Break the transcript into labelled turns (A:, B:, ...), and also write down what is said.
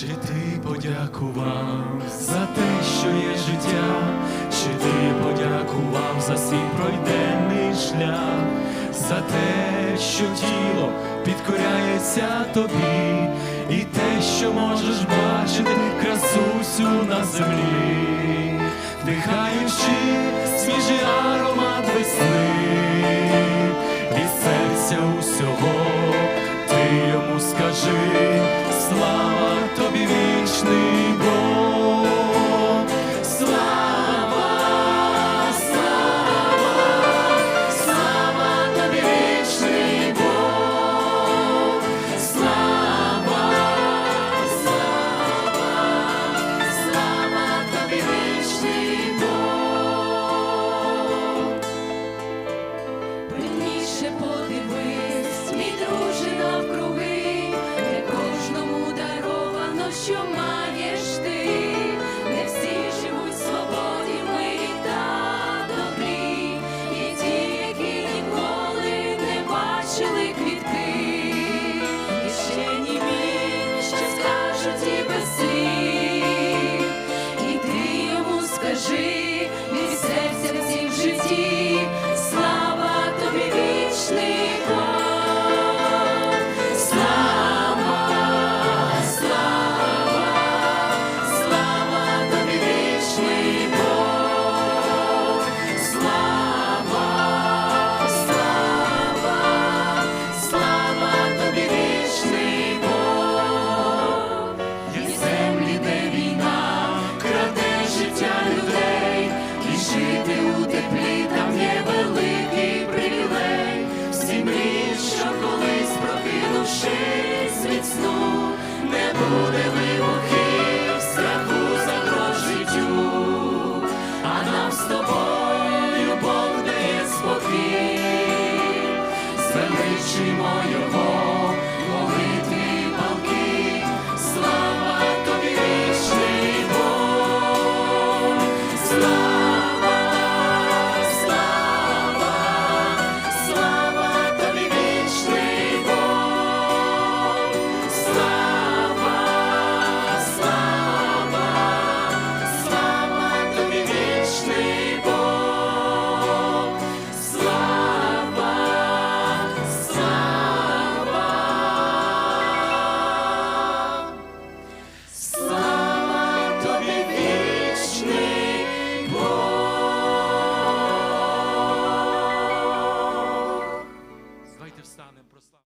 A: Чи ти подякував за те, що є життя, чи ти подякував за свій пройденний шлях, за те, що тіло підкоряється тобі, і те, що можеш бачити красусю на землі, вдихаючи свіжий аромат весни, від серця усього ти йому скажи.
B: Кажуть і без слів, і ти йому скажи. не буде вибухів, страху загроз а нам з тобою.